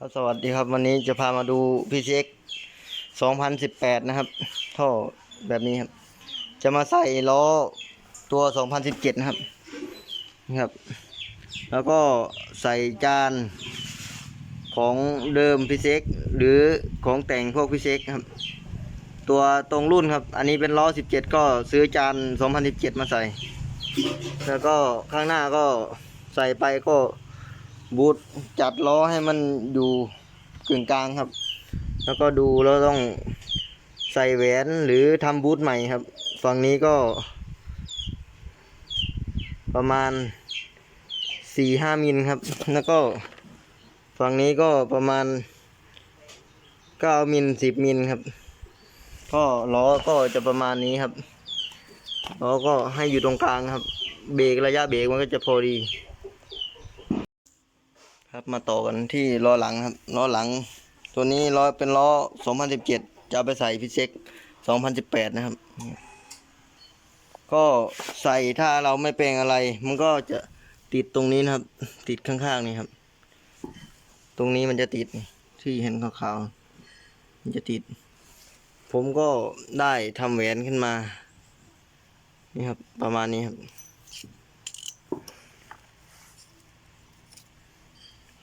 ครับสวัสดีครับวันนี้จะพามาดู PCX 2018 นะครับ ท่อแบบนี้ครับ จะมาใส่ล้อตัว 2017 นะครับนี่ครับ แล้วก็ใส่จานของเดิม PCX หรือของแต่งพวก PCX ครับ ตัวตรงรุ่นครับ อันนี้เป็นล้อ 17 ก็ซื้อจาน 2017 มาใส่ แล้วก็ข้างหน้าก็ใส่ไปก็ บูทจัดล้อให้มันอยู่กึ่งกลางครับ แล้วก็ดูแล้วต้องใส่แหวนหรือทำบูทใหม่ครับ ฝั่งนี้ก็ ประมาณสี่ห้ามิลครับ แล้วก็ฝั่งนี้ก็ประมาณเก้ามิลสิบมิลครับ ก็ล้อก็จะประมาณนี้ครับล้อก็ให้อยู่ตรงกลางครับ เบรกระยะเบรกมันก็จะพอดี ครับมาต่อกันที่ล้อหลังครับล้อหลัง ตัวนี้ล้อเป็นล้อ 2017 จะเอาไปใส่พิเศษ2018 นะครับ ก็ใส่ถ้าเราไม่แปลงอะไร มันก็จะติดตรงนี้นะครับ ติดข้างๆนี่ครับ ตรงนี้มันจะติดที่เห็นขาวๆมันจะติด ผมก็ได้ทำแหวนขึ้นมา นี่ครับ ประมาณนี้ครับ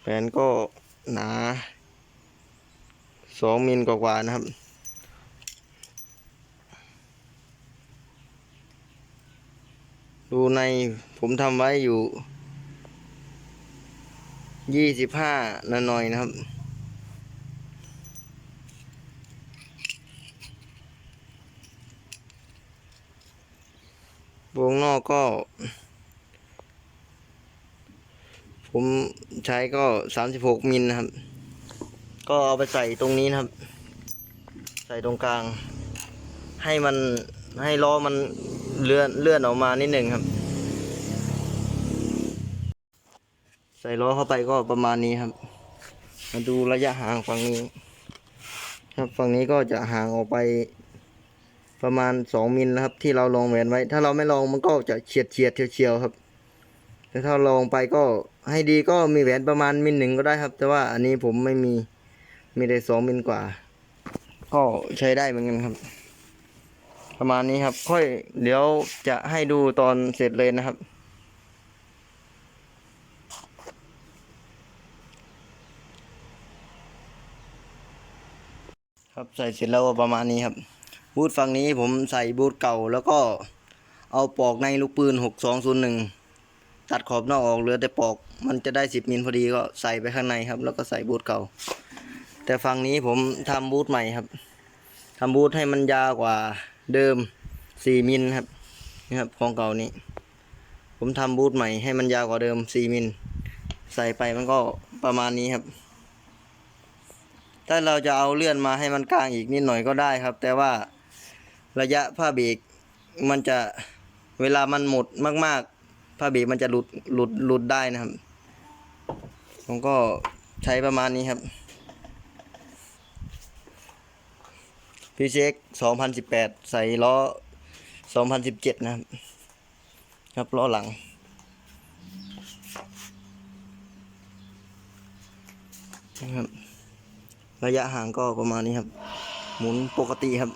แผ่นก็หนาสองมิลกว่าๆนะครับ ดูในผมทำไว้อยู่ยี่สิบห้าหน่อยๆนะครับ วงนอกก็ ผมใช้ก็สามสิบหกมิลนะครับ ก็เอาไปใส่ตรงนี้นะครับ ใส่ตรงกลาง ให้มันให้ล้อมันเลื่อนเลื่อนออกมานิดหนึ่งครับ ใส่ล้อเข้าไปก็ประมาณนี้ครับ มาดูระยะห่างฝั่งนี้ ครับฝั่งนี้ก็จะห่างออกไปประมาณสองมิลนะครับ ที่เราลองแหวนไว้ ถ้าเราไม่ลองมันก็จะเฉียดเฉียดๆเฉียวๆครับแต่ถ้าลองไปก็ ให้ดีก็มีแหวนประมาณมิลหนึ่งก็ได้ครับ แต่ว่าอันนี้ผมไม่มีมีได้สองมิลกว่า ก็ใช้ได้เหมือนกันครับ ประมาณนี้ครับ ค่อยเดี๋ยวจะให้ดูตอนเสร็จเลยนะครับครับใส่เสร็จแล้วประมาณนี้ครับบูทฝั่งนี้ผมใส่บูทเก่าแล้วก็เอาปอกในลูกปืนหกสองศูนย์หนึ่ง ตัดขอบนอกออกเหลือแต่ปอก มันจะได้สิบมิลพอดีก็ใส่ไปข้างในครับ แล้วก็ใส่บูทเก่า แต่ฝั่งนี้ผมทำบูทใหม่ครับทำบูทให้มันยาวกว่าเดิมสี่มิลครับนี่ครับของเก่านี้ ผมทำบูทใหม่ให้มันยาวกว่าเดิมสี่มิลใส่ไปมันก็ประมาณนี้ครับ ถ้าเราจะเอาเลื่อนมาให้มันกลางอีกนิดหน่อยก็ได้ครับ แต่ว่าระยะผ้าเบรกมันจะเวลามันหมดมาก ๆ ผ้าเบรกมันจะหลุดหลุดหลุดได้นะครับ ผมก็ใช้ประมาณนี้ครับพีเช็ค2018ใส่ล้อ2017นะครับ ครับล้อหลัง นะครับ ระยะห่างก็ประมาณนี้ครับ หมุนปกติครับ